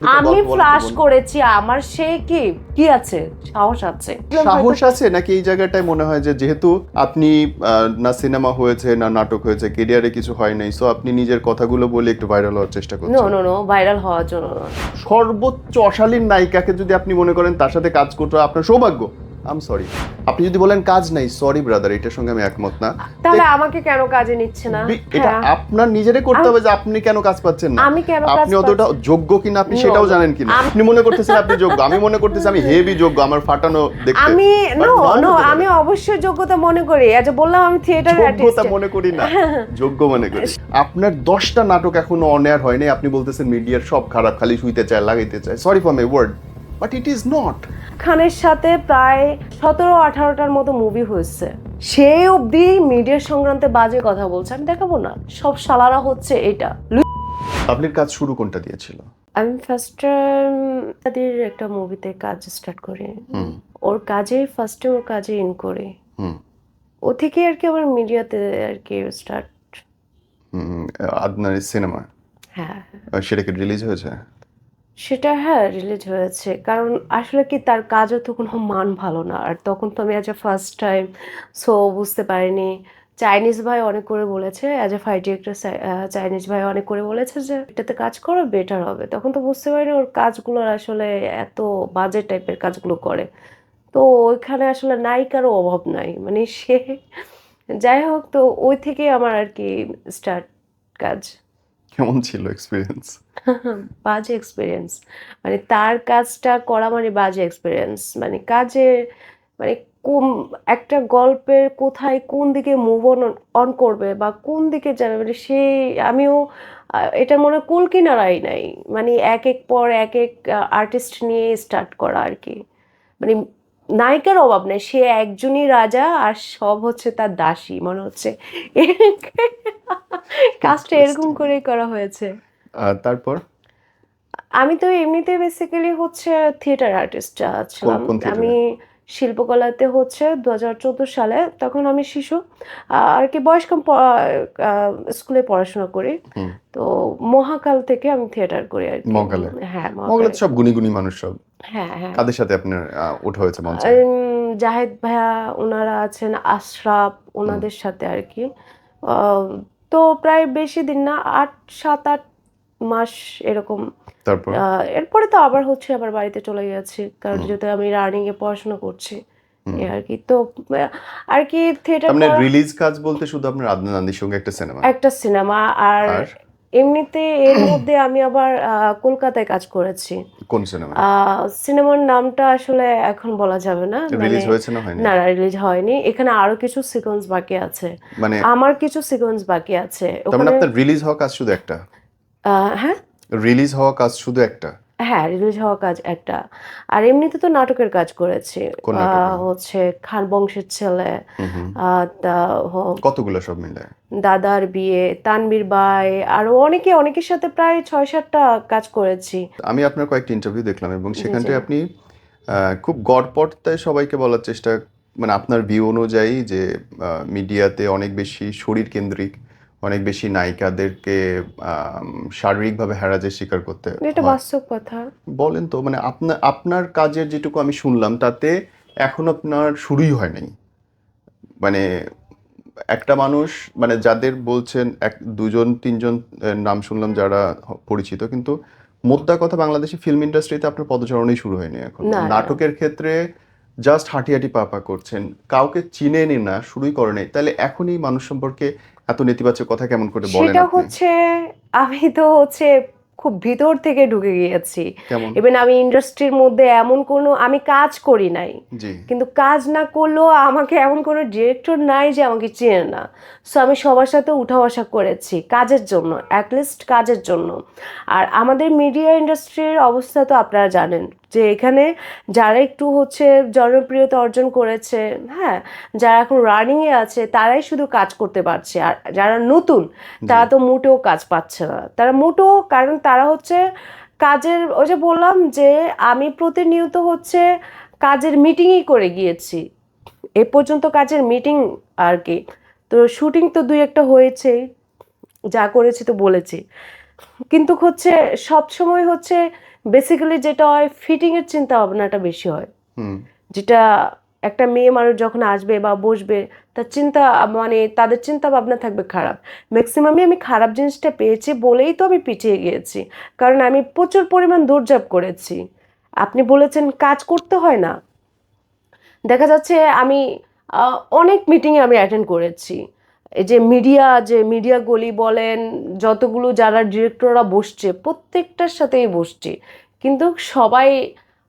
আমি ফ্লাশ করেছি আমার সে কি কি আছে? সাহস আছে। সাহস আছে? নাকি এই জায়গাটায় মনে হয় যে যেহেতু আপনি না সিনেমা হয়েছে না নাটক হয়েছে ক্যারিয়ারে কিছু হয় নাই সো আপনি নিজের কথাগুলো বলে একটু ভাইরাল হওয়ার চেষ্টা নো করছেন। নো নো ভাইরাল হওয়ার জন্য সর্বোচ্চ অশালীন নায়িকাকে যদি আপনি মনে করেন তার সাথে কাজ করতে আপনার সৌভাগ্য। আম সরি আপনি যদি বলেন কাজ নাই সরি ব্রাদার এটার সঙ্গে আমি একমত না। তাহলে আমাকে কেন কাজে নিচ্ছে না? এটা হ্যাঁ। আপনার নিজেরে করতে হবে যে আপনি কেন কাজ পাচ্ছেন না। আমি কেন আপনি অতটা যোগ্য কিনা আপনি সেটাও জানেন কিনা। আপনি মনে করতেছেন আপনি যোগ্য আমি মনে করতেছি আমি হেভি যোগ্য আমার ফাটানো দেখতে। আমি নো নো আমি অবশ্যই যোগ্যতা মনে করি। আচ্ছা বললাম আমি থিয়েটার যোগ্যতা মনে করি না। যোগ্য মনে করি। আপনার দশটা নাটক এখনও অন এয়ার হয়নি আপনি বলতেছেন মিডিয়ার সব খারাপ খালি শুইতে চায় লাগাইতে চায়। Sorry for my word but it is not খানের সাথে প্রায় সতেরো আঠারোটার মতো মুভি হয়েছে। সেই অবধি মিডিয়ার সংক্রান্তে বাজে কথা বলছে আমি দেখাবো না। সব শালারা হচ্ছে এটা। আপনার কাজ শুরু কোনটা দিয়েছিল? আমি ফার্স্ট টাইম তাদের একটা মুভিতে কাজ স্টার্ট করি। ওর কাজে ফার্স্ট টাইম ওর কাজে ইন করি। ও থেকে আর কি আমার মিডিয়াতে আর কি স্টার্ট হুম, আদনার সিনেমা হ্যাঁ। সেটা কি রিলিজ হয়েছে? সেটা হ্যাঁ রিলিজ হয়েছে। কারণ আসলে কি তার কাজও তো কোনো মান ভালো না। আর তখন তো আমি as a first time so বুঝতে পারিনি। চাইনিজ ভাই অনেক করে বলেছে as a fight director Chinese ভাই অনেক করে বলেছে যে, এটাতে কাজ করো বেটার হবে। তখন তো বুঝতে পারিনি ওর কাজগুলো আসলে এত বাজে টাইপের কাজগুলো করে। তো ওইখানে আসলে নায়িকারও অভাব নাই। মানে সে, যাই হোক, তো ওই থেকে আমার আর কি স্টার্ট কাজ। কেমন ছিল এক্সপিরিয়েন্স বাজে এক্সপিরিয়েন্স মানে তার কাজটা করা মানে বাজে এক্সপিরিয়েন্স মানে কাজে মানে কোন, একটা গল্পের কোথায় কোন দিকে মুভ অন অন করবে বা কোন দিকে যাবে মানে সে, আমিও এটা মনে কুল কিনারাই নাই। মানে এক এক পর এক এক আর্টিস্ট নিয়ে স্টার্ট করা আর কি। মানে নায়িকার অভাব নেই সে একজনই রাজা আর সব হচ্ছে তার দাসী মনে হচ্ছে। কাজটা এরকম করে করা হয়েছে। তারপর? আমি তো এমনিতে বেসিক্যালি হচ্ছে থিয়েটার আর্টিস্ট ছিলাম। আমি শিল্পকলাতে হচ্ছে দু সালে তখন আমি শিশু আর কি বয়স কম স্কুলে পড়াশোনা করি। তো মহাকাল থেকে আমি থিয়েটার করি আর কি। মহাকালে? হ্যাঁ মহাকালে। সব গুণী গুণী মানুষ সব। হ্যাঁ হ্যাঁ। কাদের সাথে আপনার ওঠা হয়েছে মঞ্চে? জাহেদ ভাইয়া ওনারা আছেন আশরাফ ওনাদের সাথে আর কি। তো প্রায় বেশি দিন না আট সাত আট মাস এরকম। তারপর? এরপরে তো আবার হচ্ছে আবার বাড়িতে চলে গেছি। কারণ যেহেতু আমি রানিং এ পড়াশোনা করছি। আর কি। তো আর কি থিয়েটার আপনার রিলিজ কাজ বলতে শুধু আপনার আদনান আন্দির সঙ্গে একটা সিনেমা একটা সিনেমা আর? এমনিতে এর মধ্যে আমি আবার কলকাতায় কাজ করেছি। কোন সিনেমা সিনেমার নামটা আসলে এখন বলা যাবে না। রিলিজ মানে হয়েছে না হয়নি? না রিলিজ হয়নি। এখানে আরও কিছু সিকোয়েন্স বাকি আছে। মানে আমার কিছু সিকোয়েন্স বাকি আছে। মানে ওখানে আপনার রিলিজ হওয়া কাজ শুধু একটা? হ্যাঁ? রিলিজ হওয়া কাজ শুধু একটা? হ্যাঁ রিলিজ হওয়া কাজ একটা। আর এমনিতে তো নাটকের কাজ করেছি। হচ্ছে খান বংশের ছেলে কতগুলো সব মিলে? দাদার বিয়ে তানবীর বাই আরও অনেকে অনেকের সাথে প্রায় ছয় সাতটা কাজ করেছি। আমি আপনার কয়েকটা ইন্টারভিউ দেখলাম এবং সেখানটায় আপনি খুব গড়পড়তায় সবাইকে বলার চেষ্টা মানে আপনার ভিউ অনুযায়ী যে মিডিয়াতে অনেক বেশি শরীর কেন্দ্রিক অনেক বেশি নায়িকাদেরকে শারীরিকভাবে হ্যারাজের শিকার করতে এটা বাস্তব কথা। বলেন তো মানে আপনার আপনার কাজের যেটুকু আমি শুনলাম তাতে এখন আপনার শুরুই হয় নাই। মানে একটা মানুষ মানে যাদের বলছেন এক দুজন তিনজন নাম শুনলাম যারা পরিচিত কিন্তু মোদ্দা কথা বাংলাদেশি ফিল্ম ইন্ডাস্ট্রিতে আপনার পদচারণই শুরু হয়নি এখন। নাটকের ক্ষেত্রে জাস্ট হাঁটি হাঁটি পা পা করছেন কাউকে চিনে নি না শুরুই করে নাই। তাহলে এখনই মানুষ সম্পর্কে এত নেতিবাচক কথা কেমন করে বলেন সেটা হচ্ছে আমি তো হচ্ছে খুব ভিতর থেকে ঢুকে গিয়েছি। ইভেন আমি ইন্ডাস্ট্রির মধ্যে এমন কোনো আমি কাজ করি নাই। কিন্তু কাজ না করলেও আমাকে এমন কোনো ডিরেক্টর নাই যে আমাকে চেনে না। সো আমি সবার সাথে উঠা বসা করেছি কাজের জন্য অ্যাটলিস্ট কাজের জন্য। আর আমাদের মিডিয়া ইন্ডাস্ট্রির অবস্থা তো আপনারা জানেন যে এখানে যারা একটু হচ্ছে জনপ্রিয়তা অর্জন করেছে হ্যাঁ যারা এখন রানিংয়ে আছে তারাই শুধু কাজ করতে পারছে। আর যারা নতুন তারা তো মোটেও কাজ পাচ্ছে না। তারা মোটেও কারণ তারা হচ্ছে কাজের ওই যে বললাম যে আমি প্রতিনিয়ত হচ্ছে কাজের মিটিংই করে গিয়েছি। এ পর্যন্ত কাজের মিটিং আর কি। তো শুটিং তো দুই একটা হয়েছে যা করেছি তো বলেছি। কিন্তু হচ্ছে সব সময় হচ্ছে বেসিক্যালি যেটা হয় ফিটিংয়ের চিন্তা ভাবনাটা বেশি হয়। যেটা একটা মেয়ে মানুষ যখন আসবে বা বসবে তার চিন্তা মানে তাদের চিন্তা ভাবনা থাকবে খারাপ। ম্যাক্সিমামই আমি খারাপ জিনিসটা পেয়েছি বলেই তো আমি পিছিয়ে গিয়েছি। কারণ আমি প্রচুর পরিমাণ দৌড়ঝাঁপ করেছি। আপনি বলেছেন কাজ করতে হয় না। দেখা যাচ্ছে আমি অনেক মিটিংয়ে আমি অ্যাটেন্ড করেছি। এই যে মিডিয়া যে মিডিয়া গলি বলেন, যতগুলো যারা ডিরেক্টররা বসছে, প্রত্যেকটার সাথেই বসছি। কিন্তু সবাই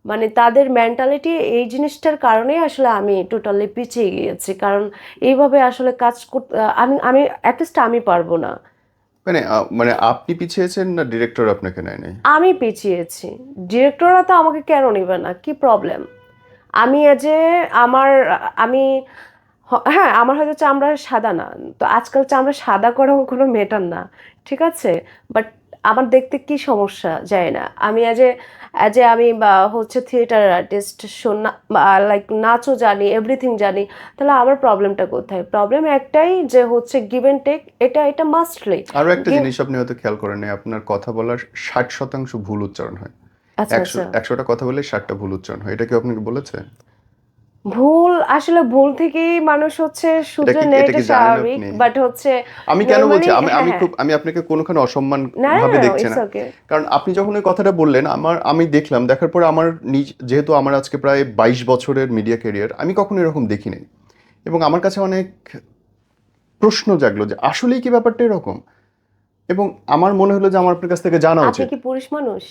মানে তাদের মেন্টালিটি এই জিনিসটার কারণেই আসলে আমি টোটালি পিছিয়ে গিয়েছি। কারণ এইভাবে আসলে কাজ করতে আমি আমি অ্যাটলিস্ট আমি পারব না। মানে মানে আপনি পিছিয়েছেন না ডিরেক্টর আপনাকে নেয় নাই আমি পিছিয়েছি। ডিরেক্টররা তো আমাকে কেন নেবে না? কি প্রবলেম আমি যে আমার আমি হ্যাঁ আমার হয়তো চামড়া সাদা না। তো আজকাল চামড়া সাদা করাও কোনো মেটার না। ঠিক আছে? বাট আমার দেখতে কি সমস্যা? যায় না। আমি এ অ্যাজ এ আমি বা হচ্ছে থিয়েটার আর্টিস্ট লাইক নাচও জানি এভরিথিং জানি তাহলে আমার প্রবলেমটা কোথায়? প্রবলেম একটাই যে হচ্ছে গিভ অ্যান্ড টেক এটা এটা মাস্ট মাস্টলি আরও একটা জিনিস আপনি হয়তো খেয়াল করেন নাই, আপনার কথা বলার ষাট শতাংশ ভুল উচ্চারণ হয়। আচ্ছা আচ্ছা। একশোটা কথা বলে ষাটটা ভুল উচ্চারণ হয় এটা কি আপনাকে বলেছে? ভুল আসলে ভুল থেকেই মানুষ হচ্ছে কি- নেয় এটা স্বাভাবিক বাট হচ্ছে আমি কেন বলছি? আমি হ্যাঁ, আমি হ্যাঁ। খুব আমি আপনাকে কোনোখানে অসম্মান ভাবে দেখছি না। কারণ আপনি যখন ওই কথাটা বললেন আমার আমি দেখলাম দেখার পরে আমার নিজ যেহেতু আমার আজকে প্রায় বাইশ বছরের মিডিয়া ক্যারিয়ার আমি কখনো এরকম দেখি নাই। এবং আমার কাছে অনেক প্রশ্ন জাগলো যে আসলেই কি ব্যাপারটা এরকম? এবং আমার মনে হলো যে আমার আপনার কাছ থেকে জানা উচিত। আপনি কি পুরুষ মানুষ?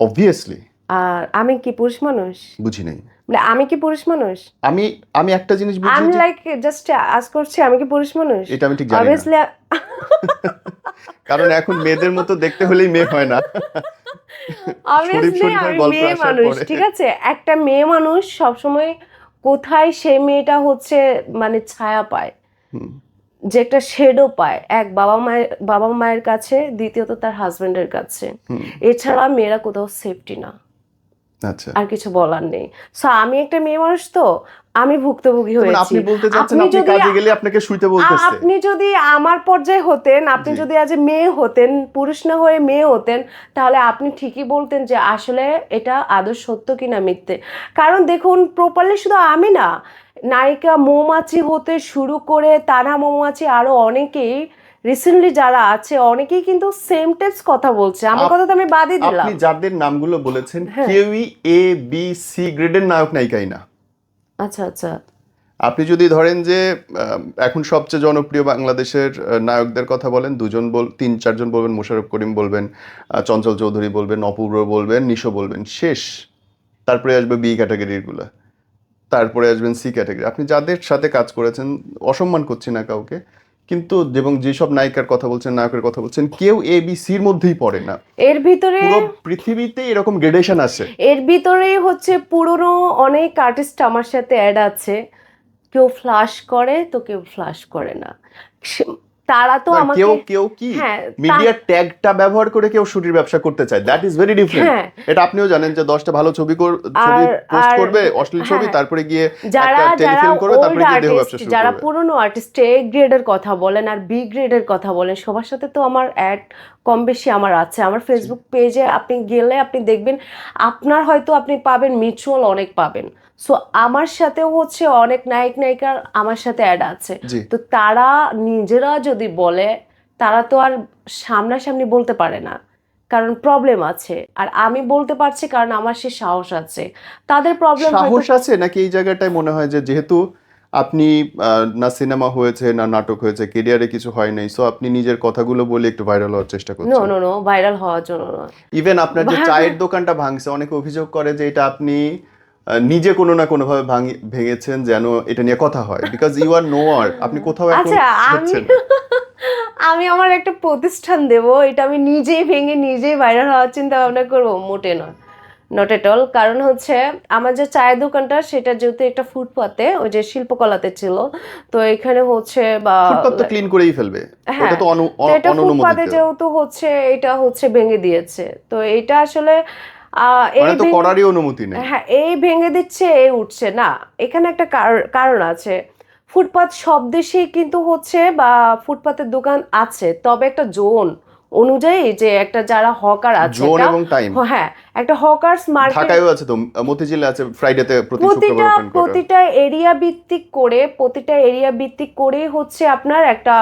অবভিয়াসলি আর আমি কি পুরুষ মানুষ? বুঝি নাই। মানে আমি কি পুরুষ মানুষ? আমি আমি একটা জিনিস বুঝি আমি লাইক জাস্ট আজ করছি আমি কি পুরুষ মানুষ? এটা আমি ঠিক জানি অবভিয়াসলি কারণ এখন মেয়েদের মতো দেখতে হলেই মেয়ে হয় না। অবভিয়াসলি আমি মেয়ে মানুষ ঠিক আছে? একটা মেয়ে মানুষ সবসময় কোথায় সে মেয়েটা হচ্ছে মানে ছায়া পায় যে একটা শেডও পায় এক বাবা মায়ের বাবা মায়ের কাছে দ্বিতীয়ত তার হাজবেন্ডের কাছে। এছাড়া মেয়েরা কোথাও সেফটি না। আর কিছু বলার নেই। সো আমি একটা মেয়ে মানুষ তো আমি ভুক্তভোগী হয়েছি। আপনি বলতে চাচ্ছেন আপনি কাজে গেলে আপনাকে শুইতে বলতেছে। আপনি যদি আমার পর্যায়ে হতেন আপনি যদি আজ মেয়ে হতেন পুরুষ না হয়ে মেয়ে হতেন তাহলে আপনি ঠিকই বলতেন যে আসলে এটা আদৌ সত্য কিনা মিথ্যে। কারণ দেখুন প্রপারলি শুধু আমি না নায়িকা মৌমাছি হতে শুরু করে তারা মৌমাছি আরও অনেকেই রিসেন্টলি যারা আছে অনেকেই কিন্তু সেম টাইপস কথা বলছে। আমার কথা তো আমি বাদই দিলাম। আপনি যাদের নামগুলো বলেছেন হ্যাঁ। কেউই এ বি সি গ্রেডের নায়ক নায়িকাই না। আচ্ছা আচ্ছা। আপনি যদি ধরেন যে এখন সবচেয়ে জনপ্রিয় বাংলাদেশের নায়কদের কথা বলেন দুজন বল তিন চারজন বলবেন মোশাররফ করিম বলবেন চঞ্চল চৌধুরী বলবেন অপূর্ব বলবেন নিশো বলবেন শেষ। তারপরে আসবে বি ক্যাটাগরিগুলো তারপরে আসবেন সি ক্যাটাগরি আপনি যাদের সাথে কাজ করেছেন অসম্মান করছি না কাউকে। কিন্তু এবং যেসব নায়িকার কথা বলছেন নায়কের কথা বলছেন কেউ এ বি সির মধ্যেই পড়ে না। এর ভিতরে পুরো পৃথিবীতে এরকম গ্রেডেশন আছে। এর ভিতরে হচ্ছে পুরনো অনেক আর্টিস্ট আমার সাথে অ্যাড আছে। কেউ ফ্লাশ করে তো কেউ ফ্লাশ করে না। তারা তো আমাকে কেউ কেউ কি? হ্যাঁ মিডিয়ার ট্যাগটা ব্যবহার করে কেউ শুটির ব্যবসা করতে চায়। দ্যাট ইজ ভেরি ডিফারেন্ট হ্যাঁ। এটা আপনিও জানেন যে দশটা ভালো ছবি কর- ছবি পোস্ট করবে অশ্লীল ছবি হ্যাঁ। তারপরে গিয়ে যারা একটা টেলিফিল্ম করবে তারপরে গিয়ে দেহ ব্যবসা শুরু যারা পুরনো আর্টিস্ট এ গ্রেডের কথা বলেন আর বি গ্রেডের কথা বলেন সবার সাথে তো আমার অ্যাড কম বেশি আমার আছে। আমার ফেসবুক পেজে আপনি গেলে আপনি দেখবেন আপনার হয়তো আপনি পাবেন মিউচুয়াল অনেক পাবেন। সো আমার সাথেও হচ্ছে অনেক নায়ক নায়িকার আমার সাথে অ্যাড আছে। তো তারা নিজেরা যদি বলে তারা তো আর সামনাসামনি বলতে পারে না। কারণ প্রবলেম আছে। আর আমি বলতে পারছি কারণ আমার সে সাহস আছে। তাদের প্রবলেম সাহস আছে নাকি এই জায়গাটায় মনে হয় যে যেহেতু আপনি না সিনেমা হয়েছে না নাটক হয়েছে কেরিয়ারে কিছু হয় নাই সো আপনি নিজের কথাগুলো বলে একটু ভাইরাল হওয়ার চেষ্টা নো করছেন নো নো ভাইরাল হওয়ার জন্য না ইভেন আপনার যে চায়ের দোকানটা ভাঙছে অনেকে অভিযোগ করে যে এটা আপনি নিজে কোনো না কোনো ভাবে ভাঙি- ভেঙেছেন যেন এটা নিয়ে কথা হয়। বিকজ ইউ আর নো আর আপনি কোথাও এখন আচ্ছা আমি হচ্ছেন আমি আমার একটা প্রতিষ্ঠান দেব এটা আমি নিজেই ভেঙে নিজেই ভাইরাল হওয়ার চিন্তা ভাবনা করব মোটে নয় নট এট অল কারণ হচ্ছে আমার যে চায়ের দোকানটা সেটা যেহেতু একটা ফুটপাতে ওই যে শিল্পকলাতে ছিল তো এখানে হচ্ছে বা ফুটপাত তো ক্লিন করেই ফেলবে। হ্যাঁ, ওটা তো অনু তো এটা ফুটপাতে যেহেতু হচ্ছে এটা হচ্ছে ভেঙে দিয়েছে। তো এটা আসলে এই মানে তো করারই অনুমতি নেই। হ্যাঁ এই ভেঙে দিচ্ছে এই উঠছে। না এখানে একটা কার- কারণ আছে। ফুটপাত সব দেশেই কিন্তু হচ্ছে বা ফুটপাতের দোকান আছে। তবে একটা জোন অনুযায়ী যে একটা যারা হকার আছে জোন একটা- এবং টাইম হ্যাঁ একটা হকার্স মার্কেট ঢাকায়ও আছে তো মতিঝিলে আছে ফ্রাইডেতে প্রতি প্রতিটা প্রতিটা এরিয়া ভিত্তিক করে প্রতিটা এরিয়া ভিত্তিক করে হচ্ছে আপনার একটা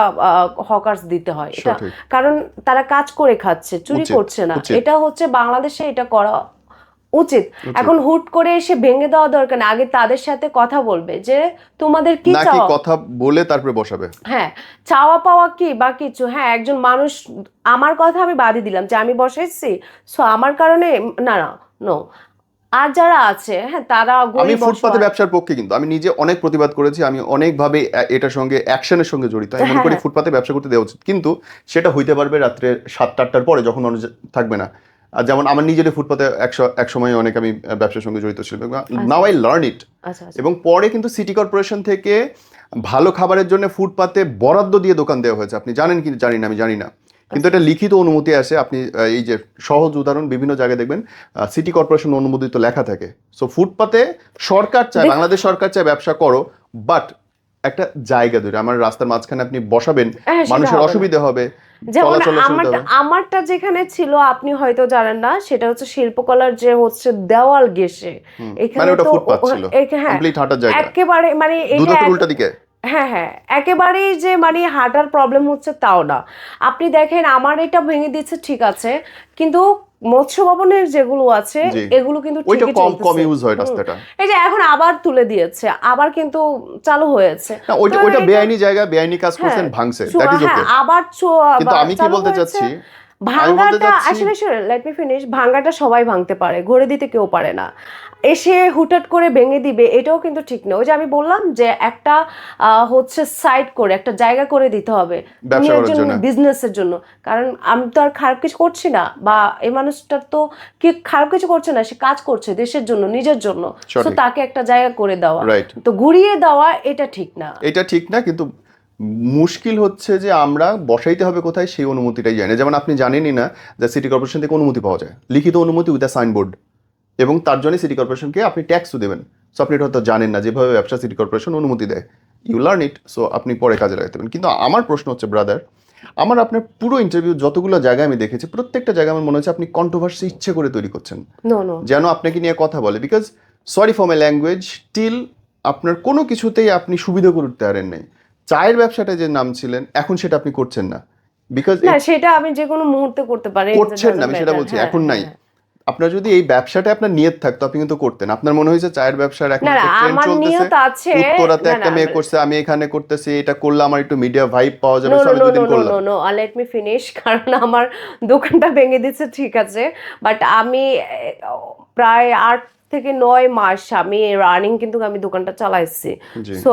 হকার্স দিতে হয়। এটা কারণ তারা কাজ করে খাচ্ছে চুরি করছে না। এটা হচ্ছে বাংলাদেশে এটা করা উচিত। এখন হুট করে এসে ভেঙে দেওয়া দরকার না। আগে তাদের সাথে কথা বলবে যে তোমাদের কি নাকি চাওয়া? কথা বলে তারপরে বসাবে। হ্যাঁ চাওয়া পাওয়া কি বা কিছু? হ্যাঁ একজন মানুষ আমার কথা আমি বাদই দিলাম যে আমি বসাইছি সো আমার কারণে না না নো আর যারা আছে হ্যাঁ তারা আমি গরিব ফুটপাতে অসহায়- ব্যবসার পক্ষে কিন্তু আমি নিজে অনেক প্রতিবাদ করেছি আমি অনেকভাবে এ- এটার সঙ্গে অ্যাকশনের সঙ্গে জড়িত। আমি মনে করি হ্যাঁ। ফুটপাতে ব্যবসা করতে দেওয়া উচিত। কিন্তু সেটা হইতে পারবে রাত্রে সাতটা আটটার পরে যখন মানুষ থাকবে না। আর যেমন আমার নিজের ফুটপাতে একশো এক সময় অনেক আমি ব্যবসার সঙ্গে জড়িত ছিলাম নাও আই লার্ন ইট আচ্ছা। আচ্ছা এবং পরে কিন্তু সিটি কর্পোরেশন থেকে ভালো খাবারের জন্য ফুটপাতে বরাদ্দ দিয়ে দোকান দেওয়া হয়েছে। আপনি জানেন কি? জানি না আমি জানি না। কিন্তু এটা লিখিত অনুমতি আসে আপনি এই যে সহজ উদাহরণ বিভিন্ন জায়গায় দেখবেন সিটি কর্পোরেশন অনুমোদিত লেখা থাকে। সো ফুটপাতে সরকার চায় বাংলাদেশ সরকার চায় ব্যবসা করো বাট একটা জায়গা ধরে আমার রাস্তার মাঝখানে আপনি বসাবেন হ্যাঁ, মানুষের অসুবিধা হবে। যেমন আমারটা আমারটা যেখানে ছিল আপনি হয়তো জানেন না সেটা হচ্ছে শিল্পকলার যে হচ্ছে দেওয়াল গেসে এখানে মানে তো ফুটপাত ও- ছিল এখা- হ্যাঁ একেবারে মানে এটা উল্টা দিকে? হ্যাঁ হ্যাঁ একেবারেই যে মানে হাঁটার প্রবলেম হচ্ছে তাও না। আপনি দেখেন আমার এটা ভেঙে দিচ্ছে ঠিক আছে কিন্তু মৎস্য ভবনের যেগুলো আছে এগুলো কিন্তু ওইটা কম কম ইউজ হয়। রাস্তাটা। এই যে এখন আবার তুলে দিয়েছে আবার কিন্তু চালু হয়েছে। না ওইটা ওইটা বেআইনি জায়গা বেআইনি কাজ করছেন হ্যাঁ, ভাঙছে। দ্যাট ইজ ওকে আবার কিন্তু আমি কি বলতে চাচ্ছি ভাঙ্গাটা আসলে লেট মি ফিনিশ ভাঙ্গাটা সবাই ভাঙতে পারে ঘরে দিতে কেউ পারে না। এসে হুটহাট করে ভেঙে দিবে এটাও কিন্তু ঠিক না। ওই যে আমি বললাম যে একটা হচ্ছে সাইড করে একটা জায়গা করে দিতে হবে। বিজনেসের জন্য কারণ আমি তো আর খারাপ কিছু করছি না বা এই মানুষটার তো কি খারাপ কিছু করছে না সে কাজ করছে দেশের জন্য নিজের জন্য। তো তাকে একটা জায়গা করে দেওয়া। তো ঘুরিয়ে দেওয়া এটা ঠিক না। এটা ঠিক না কিন্তু মুশকিল হচ্ছে যে আমরা বসাইতে হবে কোথায় সেই অনুমতিটাই জানি যেমন আপনি জানেনই না যে সিটি কর্পোরেশন থেকে অনুমতি পাওয়া যায়। লিখিত অনুমতি উইথ সাইনবোর্ড এবং তার জন্য সিটি কর্পোরেশনকে আপনি ট্যাক্সও দেবেন। সো আপনি এটা হয়তো জানেন না যেভাবে ব্যবসা সিটি কর্পোরেশন অনুমতি দেয়। ইউ লার্ন ইট সো আপনি পরে কাজে লাগাতে পারেন। কিন্তু আমার প্রশ্ন হচ্ছে ব্রাদার আমার আপনার পুরো ইন্টারভিউ যতগুলো জায়গায় আমি দেখেছি প্রত্যেকটা জায়গায় আমার মনে হচ্ছে আপনি কন্ট্রোভার্সি ইচ্ছে করে তৈরি করছেন। যেন আপনাকে নিয়ে কথা বলে। Because sorry for my language till আপনার কোনো কিছুতেই আপনি সুবিধা করতে পারেন নাই। চায়ের ব্যবসাটা যে নাম ছিলেন এখন সেটা আপনি করছেন না। বিকজ না সেটা আমি যে কোনো মুহূর্তে করতে পারি করছেন না আমি সেটা বলছি হ্যাঁ, এখন নাই। আপনার যদি এই ব্যবসাটা আপনার নিয়ত থাকতো আপনি কিন্তু করতেন। আপনার মনে হয়েছে চায়ের ব্যবসার এখন ট্রেন্ড আমার চলতেছে। নিয়ত আছে উত্তরাতে একটা মেয়ে করছে আমি এখানে করতেছি এটা করলে আমার একটু মিডিয়া ভাইব পাওয়া যাবে নো সব নো দুদিন নো করলাম। No no let me finish কারণ আমার দোকানটা ভেঙে দিচ্ছে ঠিক আছে। বাট আমি প্রায় আট থেকে নয় মাস আমি রানিং কিন্তু আমি দোকানটা চালাইছি। সো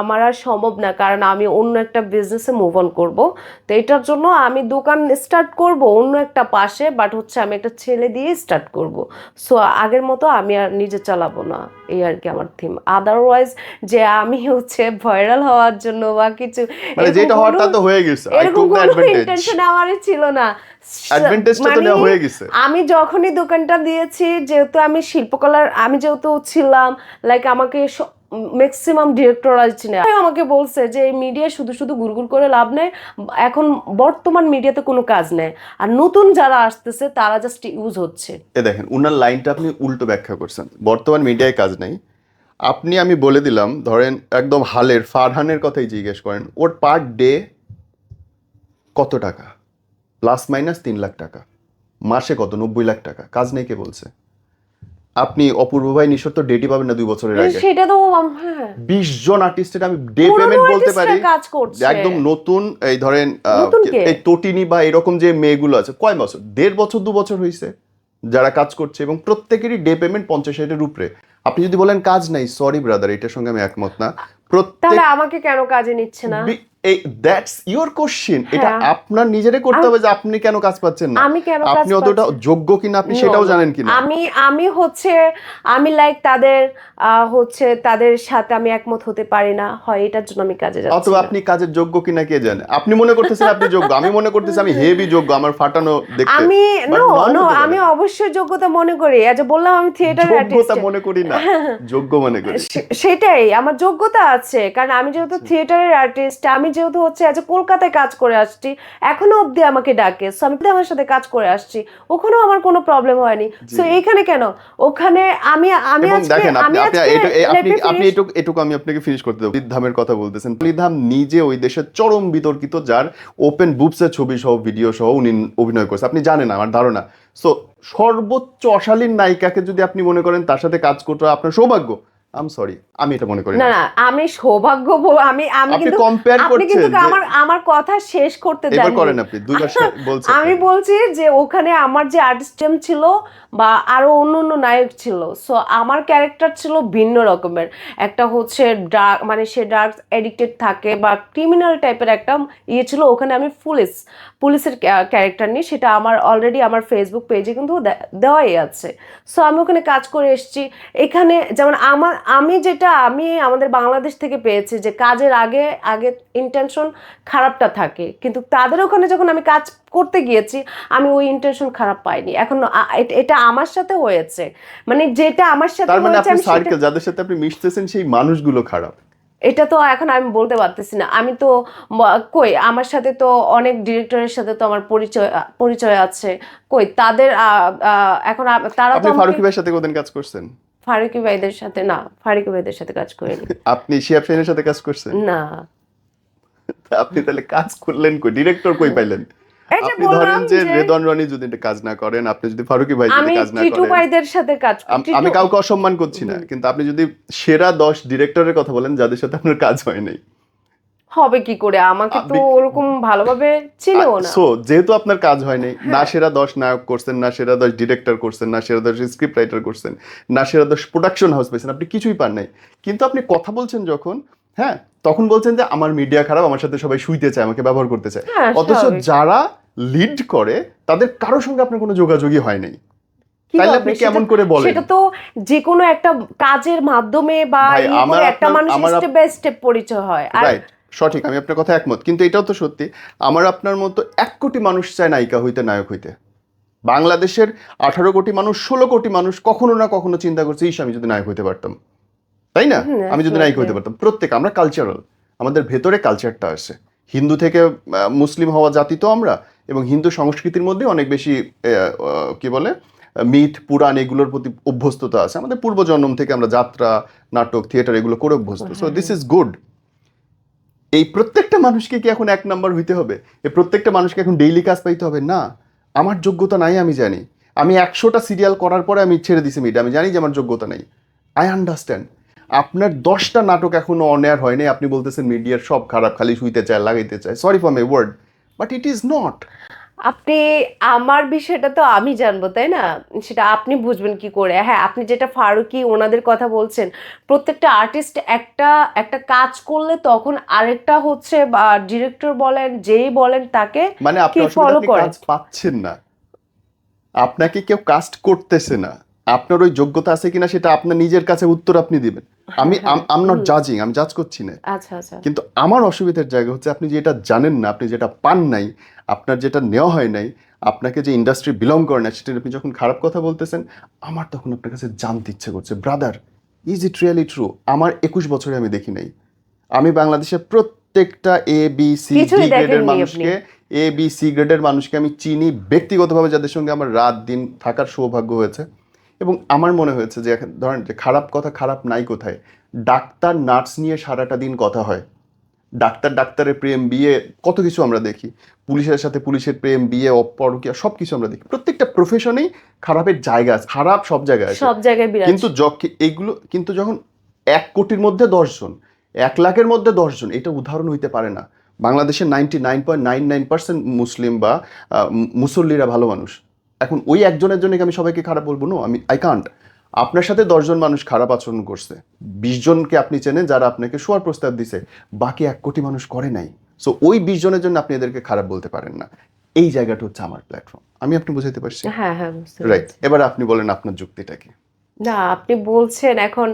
আমার আর সম্ভব না কারণ আমি অন্য একটা বিজনেসে মুভ অন করব। তো এটার জন্য আমি দোকান স্টার্ট করব অন্য একটা পাশে বাট হচ্ছে আমি একটা ছেলে দিয়ে স্টার্ট করব। সো আগের মতো আমি আর নিজে চালাবো না এই আর কি আমার থিম আদারওয়াইজ যে আমি হচ্ছে ভাইরাল হওয়ার জন্য বা কিছু মানে এরকম যেটা হওয়ার তা কোনো- তো হয়ে গেছে এরকম কোনো ইন্টেনশন আমার ছিল না। অ্যাডভান্টেজটা তো মানে নেওয়া হয়ে গেছে। আমি যখনই দোকানটা দিয়েছি যেহেতু আমি শিল্পকলার আমি যেহেতু ছিলাম লাইক আমাকে ম্যাক্সিমাম ডিরেক্টররা চিনে আমাকে বলছে যে এই মিডিয়া শুধু শুধু গুড়গুড় করে লাভ নেই এখন বর্তমান মিডিয়াতে কোনো কাজ নেই। আর নতুন যারা আসতেছে তারা জাস্ট ইউজ হচ্ছে। এ দেখেন উনার লাইনটা আপনি উল্টো ব্যাখ্যা করছেন। বর্তমান মিডিয়ায় কাজ নেই। আপনি আমি বলে দিলাম ধরেন একদম হালের ফারহানের কথাই জিজ্ঞেস করেন ওর পার ডে কত টাকা? প্লাস মাইনাস তিন লাখ টাকা। মাসে কত? নব্বই লাখ টাকা। কাজ নেই কে বলছে? আপনি অপূর্ব ভাই নিঃশর্ত ডেটই পাবেন না দুই বছরের আগে। সেটা তো হ্যাঁ। বিশ জন আর্টিস্টের আমি ডে পেমেন্ট বলতে পারি। একদম নতুন এই ধরেন এই তটিনী বা এরকম যে মেয়েগুলো আছে কয় বছর? দেড় বছর দু বছর হয়েছে যারা কাজ করছে এবং প্রত্যেকেরই ডে পেমেন্ট পঞ্চাশ হাজারের উপরে। আপনি যদি বলেন কাজ নাই সরি ব্রাদার এটার সঙ্গে আমি একমত না। তাহলে আমাকে কেন কাজে নিচ্ছে না? দ্যাটস ইওর কোশ্চেন এটা হ্যাঁ। আপনার নিজেরে করতে হবে যে আপনি কেন কাজ পাচ্ছেন না। আমি কেন আপনি অতটা যোগ্য কিনা আপনি সেটাও জানেন কিনা। আমি আমি হচ্ছে আমি লাইক তাদের হচ্ছে তাদের সাথে আমি একমত হতে পারি না। হয় এটার জন্য আমি কাজে যাচ্ছি অথবা আপনি কাজের যোগ্য কিনা কে জানে? আপনি মনে করতেছেন আপনি যোগ্য আমি মনে করতেছি আমি হেভি যোগ্য আমার ফাটানো দেখতে। আমি নো নো আমি অবশ্যই যোগ্যতা মনে করি। আচ্ছা বললাম আমি থিয়েটার যোগ্যতা মনে করি না যোগ্য মনে করি। সেটাই আমার যোগ্যতা আছে। আছে। কারণ আমি যেহেতু থিয়েটারের আর্টিস্ট আমি যেহেতু হচ্ছে আজ কলকাতায় কাজ করে আসছি এখনও অবধি আমাকে ডাকে। সো আমি আমার সাথে কাজ করে আসছি। ওখানেও আমার কোনো প্রবলেম হয়নি। সো এইখানে কেন? ওখানে আমি আমি আজকে আমি আপনি আপনি. এটুকু এটুকু আমি আপনাকে ফিনিশ করতে দেবো। ধামের কথা বলতেছেন। ধাম নিজে ওই দেশের চরম বিতর্কিত যার ওপেন বুপসের ছবি সহ ভিডিও সহ উনি অভিনয় করছে। আপনি জানেন আমার ধারণা। সো সর্বোচ্চ অশালীন নায়িকাকে যদি আপনি মনে করেন তার সাথে কাজ করতে আপনার সৌভাগ্য। আম সরি আমি এটা মনে করি না না। আমি সৌভাগ্য আমি আমি কিন্তু কম্পেয়ার আপনি কিন্তু আমার আমার কথা শেষ করতে এবার দেন করেন আপনি দুইবার বলছেন আমি বলছি যে ওখানে আমার যে আর্টিস্ট ছিল বা আরও অন্য অন্য নায়ক ছিল সো আমার ক্যারেক্টার ছিল ভিন্ন রকমের। একটা হচ্ছে ডার্ক মানে সে ডার্ক এডিক্টেড থাকে বা ক্রিমিনাল টাইপের একটা ইয়ে ছিল ওখানে আমি পুলিশ পুলিশের ক্যারেক্টার নিয়ে সেটা আমার অলরেডি আমার ফেসবুক পেজে কিন্তু দেওয়াই আছে। সো আমি ওখানে কাজ করে এসেছি। এখানে যেমন আমার আমি যেটা আমি আমাদের বাংলাদেশ থেকে পেয়েছি যে কাজের আগে আগে ইন্টেনশন খারাপটা থাকে। কিন্তু তাদের ওখানে যখন আমি কাজ করতে গিয়েছি আমি ওই ইন্টেনশন খারাপ পাইনি। এখন এটা আমার সাথে হয়েছে। মানে যেটা আমার সাথে মানে হয়েছে যাদের সাথে আপনি মিশতেছেন সেই মানুষগুলো খারাপ। এটা তো এখন আমি বলতে পারতেছি না। আমি তো কই আমার সাথে তো অনেক ডিরেক্টরের সাথে তো আমার পরিচয় পরিচয় আছে। কই তাদের এখন তারা তো ফারুকি সাথে কোনদিন কাজ করছেন? ফারুকি ভাইদের সাথে না ফারুকি ভাইদের সাথে কাজ করিনি। আপনি শিয়াব ফেনের সাথে কাজ করছেন? না। আপনি তাহলে কাজ করলেন কই? ডিরেক্টর কই পাইলেন? আপনি ধরেন যে রেদন রনি যদি একটা কাজ না করেন আপনি যদি ফারুকি ভাই যদি কাজ না টিটু করেন ভাইদের সাথে কাজ করি। আমি কাউকে অসম্মান করছি না কিন্তু আপনি যদি সেরা দশ ডিরেক্টরের কথা বলেন যাদের সাথে আপনার কাজ হয় নাই। হবে কি করে? আমাকে তো ওরকম ভালোভাবে চিনেও না। সো যেহেতু আপনার কাজ হয়। নাই না সেরা দশ নায়ক করছেন না সেরা দশ ডিরেক্টর করছেন না সেরা দশ স্ক্রিপ্ট রাইটার করছেন না সেরা দশ প্রোডাকশন হাউস পেয়েছেন আপনি কিছুই পান নাই। কিন্তু আপনি কথা বলছেন যখন হ্যাঁ তখন বলছেন যে আমার মিডিয়া খারাপ আমার সাথে সবাই শুইতে চায় আমাকে ব্যবহার করতে চায়। হ্যাঁ, অথচ যারা লিড করে তাদের কারোর সঙ্গে আপনার কোনো যোগাযোগই হয় নাই। হবে? আপনি কেমন করে বলেন? সেটা তো যে কোনো একটা কাজের মাধ্যমে বা ইয়ে আমার একটা আপনার- মানুষ আমার আপ- স্টেপ বাই স্টেপ পরিচয় হয়। আর সঠিক আমি আপনার কথা একমত। কিন্তু এটাও তো সত্যি আমার আপনার মতো এক কোটি মানুষ চায় নায়িকা হইতে নায়ক হইতে। বাংলাদেশের আঠারো কোটি মানুষ ষোলো কোটি মানুষ কখনো না কখনো চিন্তা করছে ইস আমি যদি নায়ক হইতে পারতাম। তাই না? আমি যদি নায়ক হইতে পারতাম। প্রত্যেক আমরা কালচারাল আমাদের ভেতরে কালচারটা আসে হিন্দু থেকে মুসলিম হওয়া জাতি তো আমরা এবং হিন্দু সংস্কৃতির মধ্যে অনেক বেশি কি বলে মিথ পুরাণ এগুলোর প্রতি অভ্যস্ততা আছে। আমাদের পূর্বজন্ম থেকে আমরা যাত্রা নাটক থিয়েটার এগুলো করে অভ্যস্ত। সো দিস ইজ গুড এই প্রত্যেকটা মানুষকে কি এখন এক নম্বর হইতে হবে? এই প্রত্যেকটা মানুষকে এখন ডেইলি কাজ পাইতে হবে? না। আমার যোগ্যতা নাই, আমি জানি। আমি একশোটা সিরিয়াল করার পরে আমি ছেড়ে দিছি মিডিয়া আমি জানি যে আমার যোগ্যতা নেই। আই আন্ডারস্ট্যান্ড আপনার দশটা নাটক এখনও অন এয়ার হয়নি আপনি বলতেছেন মিডিয়ার সব খারাপ, খালি শুইতে চায়, লাগাইতে চায়। Sorry for my word but it is not আপনি আমার বিষয়টা তো আমি জানব তাই না? সেটা আপনি বুঝবেন কি করে। হ্যাঁ আপনি যেটা ফারুকি ওনাদের কথা বলছেন প্রত্যেকটা আর্টিস্ট একটা একটা কাজ করলে তখন আরেকটা হচ্ছে বা ডিরেক্টর বলেন যেই বলেন তাকে মানে আপনি ফলো করেন পাচ্ছেন না। আপনাকে কেউ কাস্ট করতেছে না। আপনার ওই যোগ্যতা আছে কিনা সেটা আপনার নিজের কাছে উত্তর আপনি দিবেন। আমি আম নট জাজিং আমি জাজ করছি না। আচ্ছা আচ্ছা। কিন্তু আমার অসুবিধার জায়গা হচ্ছে আপনি যেটা জানেন না আপনি যেটা পান নাই আপনার যেটা নেওয়া হয় নাই আপনাকে যে ইন্ডাস্ট্রি বিলং করে না সেটা আপনি যখন খারাপ কথা বলতেছেন আমার তখন আপনার কাছে জানতে ইচ্ছে করছে brother is it really true আমার একুশ বছরে আমি দেখি নাই। আমি বাংলাদেশের প্রত্যেকটা এ বি সি ডি গ্রেডের মানুষকে এ বি সি গ্রেডের মানুষকে আমি চিনি ব্যক্তিগতভাবে যাদের সঙ্গে আমার রাত দিন থাকার সৌভাগ্য হয়েছে। এবং আমার মনে হয়েছে যে এখন ধরেন যে খারাপ কথা খারাপ নাই কোথায়? ডাক্তার নার্স নিয়ে সারাটা দিন কথা হয়। ডাক্তার ডাক্তারের প্রেম বিয়ে কত কিছু আমরা দেখি। পুলিশের সাথে পুলিশের প্রেম বিয়ে অপরকিয়া সব কিছু আমরা দেখি। প্রত্যেকটা প্রফেশনেই খারাপের জায়গা আছে খারাপ সব জায়গায় আছে। সব জায়গায় কিন্তু এইগুলো কিন্তু যখন এক কোটির মধ্যে দশজন এক লাখের মধ্যে দশজন এটা উদাহরণ হইতে পারে না। বাংলাদেশের ninety nine point nine nine percent মুসলিম বা মুসল্লিরা ভালো মানুষ। এখন ওই একজনের জন্য কি আমি সবাইকে খারাপ বলব? না আমি আই কান্ট আপনার সাথে দশজন মানুষ খারাপ আচরণ করছে। বিশ জনকে আপনি চেনেন যারা আপনাকে শোয়ার প্রস্তাব দিছে। বাকি এক কোটি মানুষ করে নাই। সো ওই বিশ জনের জন্য আপনি এদেরকে খারাপ বলতে পারেন না। এই জায়গাটা হচ্ছে আমার প্ল্যাটফর্ম আমি আপনি বুঝাইতে পারছি? হ্যাঁ হ্যাঁ রাইট এবার আপনি বলেন আপনার যুক্তিটা কি? না আপনি বলছেন এখন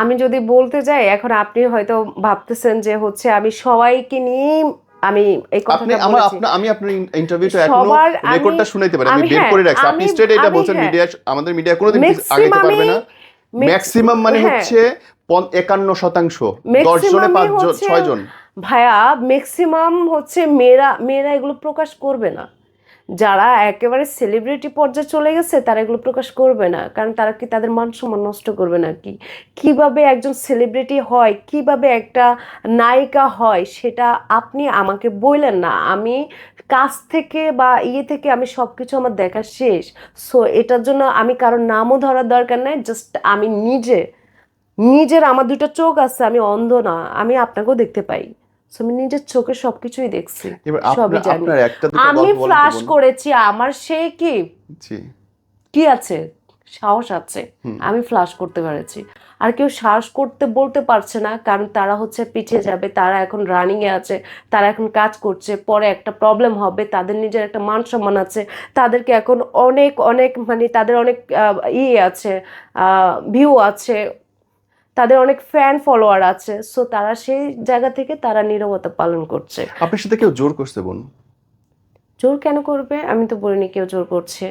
আমি যদি বলতে যাই এখন আপনি হয়তো ভাবতেছেন যে হচ্ছে আমি সবাইকে নিয়ে আমি এই কথাটা আমার আপনার আমি আপনার ইন্টারভিউটা এখনও রেকর্ডটা শুনাইতে পারি আমি বের হ্যাঁ, করে রাখছি। আপনি স্ট্রেট এটা বলছেন হ্যাঁ। মিডিয়া আমাদের মিডিয়া কোনোদিন আগাইতে পারবে না। ম্যাক্সিমাম মানে হ্যাঁ। হচ্ছে একান্ন শতাংশ। দশ জনে পাঁচ জন। ছয় জন। ভাইয়া ম্যাক্সিমাম হচ্ছে মেয়েরা মেয়েরা এগুলো প্রকাশ করবে না। যারা একেবারে সেলিব্রিটি পর্যায়ে চলে গেছে, তারা এগুলো প্রকাশ করবে না। কারণ তারা কি তাদের মান সম্মান নষ্ট করবে না কি কীভাবে একজন সেলিব্রিটি হয়, কীভাবে একটা নায়িকা হয়, সেটা আপনি আমাকে বললেন না। আমি কাছ থেকে বা ইয়ে থেকে আমি সব কিছু আমার দেখা শেষ। সো এটার জন্য আমি কারোর নামও ধরার দরকার নাই জাস্ট আমি নিজে, নিজের আমার দুটো চোখ আছে, আমি অন্ধ না, আমি আপনাকেও দেখতে পাই। So, আমি নিজের চোখে সবকিছুই দেখছি। সবই জানি। আমি ফ্লাশ করেছি আমার সে কি? কি আছে? সাহস আছে। আমি ফ্লাশ করতে পেরেছি। আর কেউ সাহস করতে বলতে পারছে না কারণ তারা হচ্ছে পিছিয়ে যাবে তারা এখন রানিং এ আছে তারা এখন কাজ করছে পরে একটা প্রবলেম হবে তাদের নিজের একটা মান সম্মান আছে তাদেরকে এখন অনেক অনেক মানে তাদের অনেক ইয়ে আছে ভিউ আছে তাদের অনেক ফ্যান ফলোয়ার আছে সো তারা সেই জায়গা থেকে তারা নীরবতা পালন করছে। আপনার সাথে কেউ জোর করছে বোন? জোর কেন করবে? আমি তো বলিনি কেউ জোর করছে।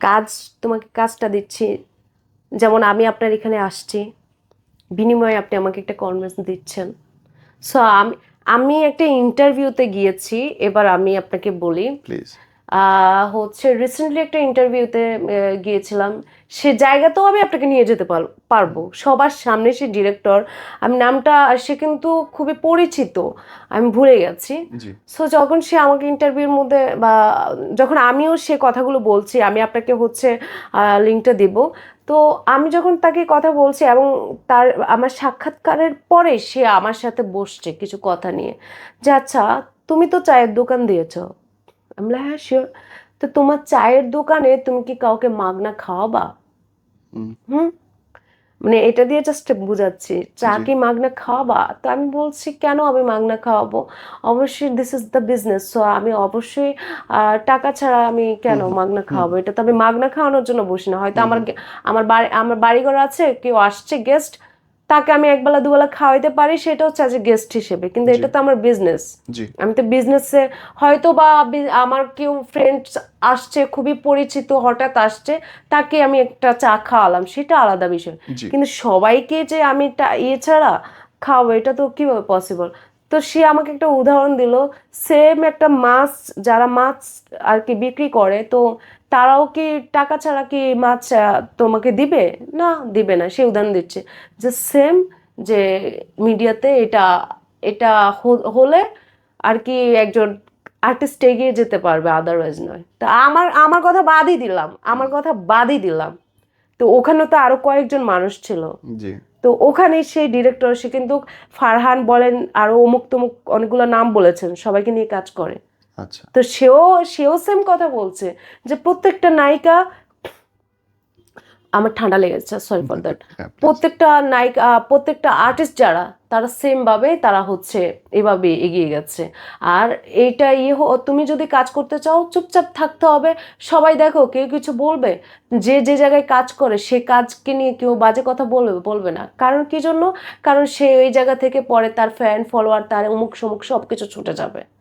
কাজ তোমাকে কাজটা দিচ্ছি। যেমন আমি আপনার এখানে আসছি বিনিময়ে আপনি আমাকে একটা কনভেন্স দিচ্ছেন। সো আমি আমি একটা ইন্টারভিউতে গিয়েছি এবার আমি আপনাকে বলি প্লিজ হচ্ছে রিসেন্টলি একটা ইন্টারভিউতে গিয়েছিলাম। সে জায়গাতেও আমি আপনাকে নিয়ে যেতে পার- পারব। সবার সামনে সে ডিরেক্টর আমি নামটা সে কিন্তু খুবই পরিচিত আমি ভুলে গেছি। সো যখন সে আমাকে ইন্টারভিউর মধ্যে বা যখন আমিও সে কথাগুলো বলছি আমি আপনাকে হচ্ছে লিঙ্কটা দিব। তো আমি যখন তাকে কথা বলছি এবং তার আমার সাক্ষাৎকারের পরে সে আমার সাথে বসছে কিছু কথা নিয়ে। যে আচ্ছা তুমি তো চায়ের দোকান দিয়েছ আমি বললাম, হ্যাঁ শিওর তো তোমার চায়ের দোকানে তুমি কি কাউকে মাগনা খাওয়াবা? হুম। হুম? মানে এটা দিয়ে জাস্ট বুঝাচ্ছি চা কি মাগনা খাওয়াবা? তো আমি বলছি কেন আমি মাগনা খাওয়াবো? অবশ্যই this is the business so আমি অবশ্যই টাকা ছাড়া আমি কেন মাগনা খাওয়াবো? এটা তো আমি মাগনা খাওয়ানোর জন্য বসি না হয়তো আমার আমার বাড়ি আমার বাড়িঘর আছে কেউ আসছে গেস্ট তাকে আমি একবেলা দুবেলা খাওয়াইতে পারি সেটা হচ্ছে আজ গেস্ট হিসেবে। কিন্তু এটা তো আমার বিজনেস আমি তো বিজনেসে হয়তো বা আমার কেউ ফ্রেন্ডস আসছে খুবই পরিচিত হঠাৎ আসছে তাকে আমি একটা চা খাওয়ালাম সেটা আলাদা বিষয়। কিন্তু সবাইকে যে আমি টা- ইয়ে ছাড়া খাওয়াবো এটা তো কীভাবে পসিবল তো সে আমাকে একটা উদাহরণ দিল সেম একটা মাছ যারা মাছ আর কি বিক্রি করে তো তারাও কি টাকা ছাড়া কি মাছ তোমাকে দিবে? না দিবে না সে উদাহরণ দিচ্ছে। যে সেম যে মিডিয়াতে এটা এটা হলে আর কি একজন আর্টিস্ট এগিয়ে যেতে পারবে আদারওয়াইজ নয়। তা আমার আমার কথা বাদই দিলাম আমার কথা বাদই দিলাম। তো ওখানে তো আরও কয়েকজন মানুষ ছিল। তো ওখানে সেই ডিরেক্টর সে কিন্তু ফারহান বলেন আরও অমুক তমুক অনেকগুলো নাম বলেছেন সবাইকে নিয়ে কাজ করে। আচ্ছা। তো সেও সেও সেম কথা বলছে যে প্রত্যেকটা নায়িকা আমার ঠান্ডা লেগেছে সরি ফর দ্যাট প্রত্যেকটা নায়িকা প্রত্যেকটা আর্টিস্ট যারা তারা সেম ভাবে তারা হচ্ছে এভাবে এগিয়ে গেছে। আর এইটা ইয়ে হ- তুমি যদি কাজ করতে চাও চুপচাপ থাকতে হবে। সবাই দেখো কেউ কিছু বলবে যে যে জায়গায় কাজ করে সে কাজকে নিয়ে কেউ বাজে কথা বলবে বলবে না। কারণ কি জন্য? কারণ সে ওই জায়গা থেকে পরে তার ফ্যান ফলোয়ার তার অমুক সমুক সব কিছু ছুটে যাবে।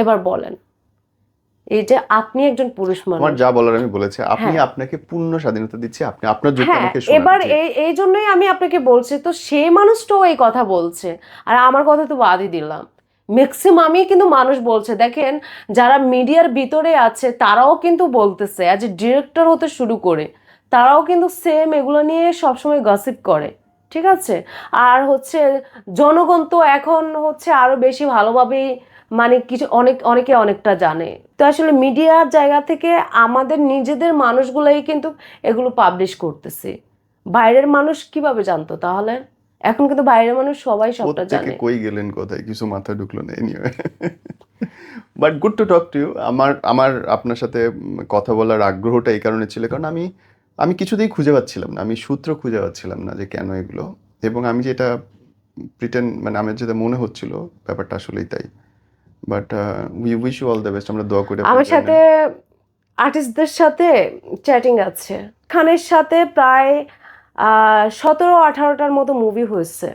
এবার বলেন। এই যে আপনি একজন পুরুষ মানুষ। আমার যা বলার আমি বলেছি। আপনি হ্যাঁ। আপনাকে পূর্ণ স্বাধীনতা দিচ্ছি আপনি আপনার যুক্তি হ্যাঁ আমাকে শোনান। এবার এই এই জন্যই আমি আপনাকে বলছি তো সে মানুষটাও এই কথা বলছে। আর আমার কথা তো বাদই দিলাম। ম্যাক্সিমামই কিন্তু মানুষ বলছে। দেখেন যারা মিডিয়ার ভিতরে আছে তারাও কিন্তু বলতেছে অ্যাজ এ ডিরেক্টর হতে শুরু করে তারাও কিন্তু সেম এগুলো নিয়ে সবসময় গসিপ করে। ঠিক আছে? আর হচ্ছে জনগণ তো এখন হচ্ছে আরও বেশি ভালোভাবেই মানে কিছু অনেক অনেকে অনেকটা জানে। তো আসলে মিডিয়ার জায়গা থেকে আমাদের নিজেদের মানুষগুলাই কিন্তু এগুলো পাবলিশ করতেছে। বাইরের মানুষ কীভাবে জানতো তাহলে? এখন কিন্তু বাইরের মানুষ সবাই সবটা জানে। কই গেলেন কোথায়? কিছু মাথায় ঢুকলো না anyway but good to talk to you আমার আমার আপনার সাথে কথা বলার আগ্রহটা এই কারণে ছিল। কারণ আমি আমি কিছুতেই খুঁজে পাচ্ছিলাম না। আমি সূত্র খুঁজে পাচ্ছিলাম না যে কেন এগুলো। এবং আমি যেটা প্রিটেন মানে আমার যেটা মনে হচ্ছিল ব্যাপারটা আসলেই তাই। But we wish you all the best আমরা দোয়া করি আমার সাথে আর্টিস্টদের সাথে চ্যাটিং আছে। খানের সাথে প্রায় সতেরো আঠারোটার মতো মুভি হয়েছে।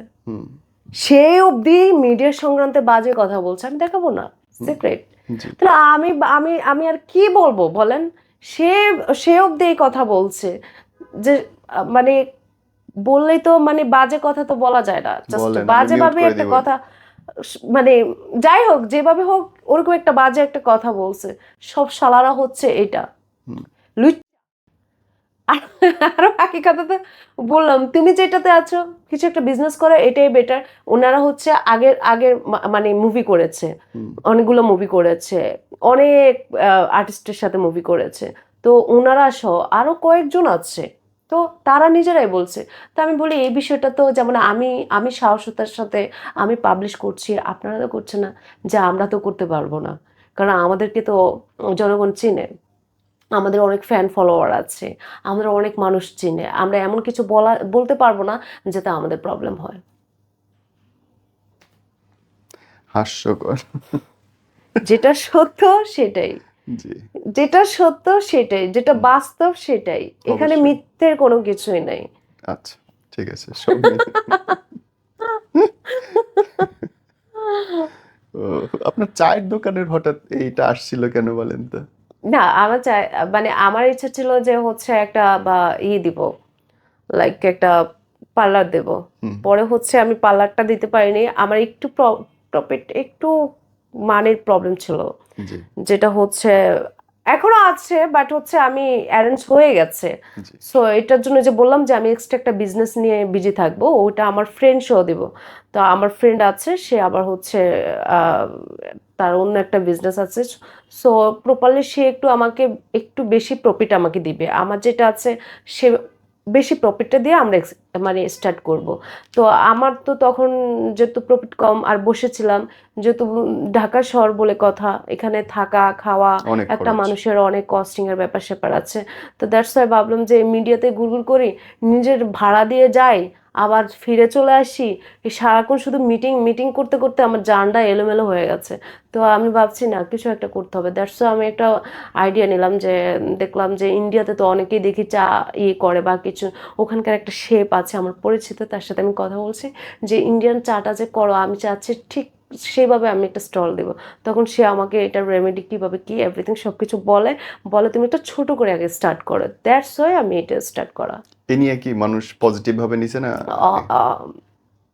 সেই অবধি মিডিয়া সংক্রান্তে বাজে কথা বলছে। আমি দেখাবো না। সিক্রেট তাহলে আমি আমি আমি আর কি বলব বলেন? সে সে অবধি এই কথা বলছে। যে মানে বললেই তো মানে বাজে কথা তো বলা যায় না। বাজে ভাবে একটা কথা মানে যাই হোক যেভাবে হোক ওরকম একটা বাজে একটা কথা বলছে। সব শালারা হচ্ছে এটা। আর- বাকি কথা তো বললাম তুমি যেটাতে আছো কিছু একটা বিজনেস করো এটাই বেটার ওনারা হচ্ছে আগের আগের মানে মুভি করেছে। অনেকগুলো মুভি করেছে। অনেক আর্টিস্টের সাথে মুভি করেছে। তো ওনারা সহ আরও কয়েকজন আছে। তো তারা নিজেরাই বলছে। তো আমি বলি এই বিষয়টা তো যেমন আমি আমি সাহসতার সাথে আমি পাবলিশ করছি আপনারা তো করছে না যে আমরা তো করতে পারব না। কারণ আমাদেরকে তো জনগণ চিনে আমাদের অনেক ফ্যান ফলোয়ার আছে আমাদের অনেক মানুষ চিনে। আমরা এমন কিছু বলা বলতে পারব না যাতে আমাদের প্রবলেম হয়। হাস্যকর। যেটা সত্য সেটাই। যেটা সত্য সেটাই যেটা বাস্তব সেটাই। এখানে মিথ্যের কোনো কিছুই নাই। আচ্ছা ঠিক আছে আপনার চায়ের দোকানের হঠাৎ এইটা আসছিল কেন বলেন তো? না আমার চাই মানে আমার ইচ্ছা ছিল যে হচ্ছে একটা বা ই দিব লাইক একটা পার্লার দেব। পরে হচ্ছে আমি পার্লারটা দিতে পারিনি। আমার একটু প্রফিট একটু মানের প্রবলেম ছিল। যেটা হচ্ছে এখনও আছে বাট হচ্ছে আমি অ্যারেঞ্জ হয়ে গেছে। সো এটার জন্য যে বললাম যে আমি এক্সট্রা একটা বিজনেস নিয়ে বিজি থাকব ওটা আমার ফ্রেন্ড শো দিব। তো আমার ফ্রেন্ড আছে সে আবার হচ্ছে তার অন্য একটা বিজনেস আছে। সো প্রপারলি সে একটু আমাকে একটু বেশি প্রফিট আমাকে দিবে। আমার যেটা আছে সে বেশি প্রফিটটা দিয়ে আমরা মানে স্টার্ট করব। তো আমার তো তখন যেহেতু প্রফিট কম আর বসেছিলাম যেহেতু ঢাকা শহর বলে কথা এখানে থাকা খাওয়া একটা মানুষের অনেক কস্টিং এর ব্যাপার স্যাপার আছে। তো দ্যাটস ওয়াই ভাবলাম যে মিডিয়াতে গুড়গুড় করি নিজের ভাড়া দিয়ে যাই আবার ফিরে চলে আসি সারাক্ষণ শুধু মিটিং মিটিং করতে করতে আমার জানটা এলোমেলো হয়ে গেছে। তো আমি ভাবছি, না, কিছু একটা করতে হবে। দ্যাটস আমি একটা আইডিয়া নিলাম যে, দেখলাম যে ইন্ডিয়াতে তো অনেকেই দেখি চা ইয়ে করে বা কিছু, ওখানকার একটা শেপ আছে আমার পরিচিত, তার সাথে আমি কথা বলছি যে ইন্ডিয়ান চাটা যে করো, আমি চাচ্ছি ঠিক সেভাবে আমি একটা স্টল দেব। তখন সে আমাকে এটার রেমেডি কীভাবে, কী এভরিথিং সব কিছু বলে বলে তুমি একটা ছোটো করে আগে স্টার্ট করো। দ্যাটস ওয়াই আমি এটা স্টার্ট করা। এ নিয়ে কি মানুষ পজিটিভ ভাবে নিছে না?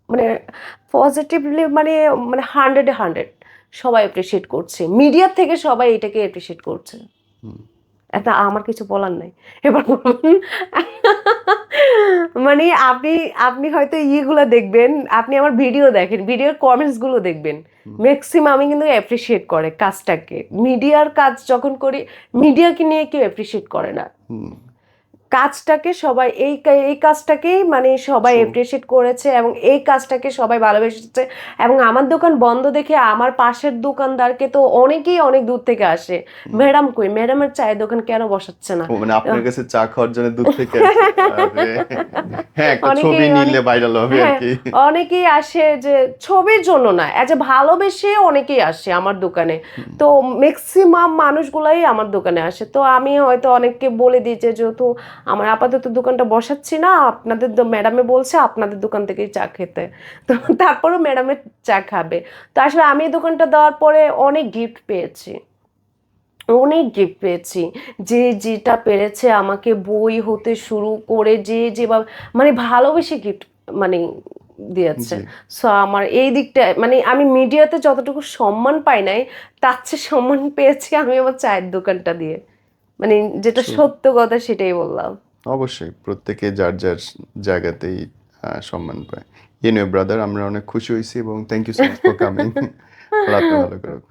মানে পজিটিভলি মানে মানে হান্ড্রেডে হান্ড্রেড সবাই অ্যাপ্রিসিয়েট করছে। মিডিয়ার থেকে সবাই এটাকে অ্যাপ্রিসিয়েট করছে। এটা আমার কিছু বলার নাই। এবার মানে আপনি আপনি হয়তো ইয়েগুলো দেখবেন আপনি আমার ভিডিও দেখেন ভিডিওর কমেন্টসগুলো দেখবেন। ম্যাক্সিমাম আমি কিন্তু অ্যাপ্রিসিয়েট করে কাজটাকে। মিডিয়ার কাজ যখন করি মিডিয়াকে নিয়ে কেউ অ্যাপ্রিসিয়েট করে না। কাজটাকে সবাই এই এই কাজটাকেই মানে সবাই. অ্যাপ্রিসিয়েট করেছে এবং এই কাজটাকে সবাই ভালোবেসেছে এবং আমার দোকান বন্ধ দেখে আমার পাশের দোকানদারকে তো অনেকেই অনেক দূর থেকে আসে। ম্যাডাম কই? ম্যাডামের চায়ের দোকান কেন বসাচ্ছে না? মানে আপনার কাছে চা খাওয়ার জন্য দূর থেকে হ্যাঁ একটা ছবি নিলে ভাইরাল হবে আর হ্যাঁ, কি অনেকেই আসে যে ছবির জন্য না এজ এ ভালোবেসে অনেকেই আসে আমার দোকানে। তো ম্যাক্সিমাম মানুষগুলাই আমার দোকানে আসে। তো আমি হয়তো অনেককে বলে দিই যে যেহেতু আমার আপাতত দোকানটা বসাচ্ছি না আপনাদের ম্যাডামে বলছে আপনাদের দোকান থেকেই চা খেতে। তো তারপরও ম্যাডামে চা খাবে। তো আসলে আমি এই দোকানটা দেওয়ার পরে অনেক গিফট পেয়েছি। অনেক গিফট পেয়েছি। যে যেটা পেরেছে আমাকে বই হতে শুরু করে যে যেভাবে মানে ভালোবেসে গিফট মানে দিয়েছে। সো আমার এই দিকটা মানে আমি মিডিয়াতে যতটুকু সম্মান পাই নাই তার চেয়ে সম্মান পেয়েছি আমি আমার চায়ের দোকানটা দিয়ে। মানে যেটা সত্য কথা সেটাই বললাম। অবশ্যই প্রত্যেকে যার যার জায়গাতেই সম্মান পায়। এনিওয়ে ব্রাদার আমরা অনেক খুশি হয়েছি এবং thank you so much for coming ভালো করুক।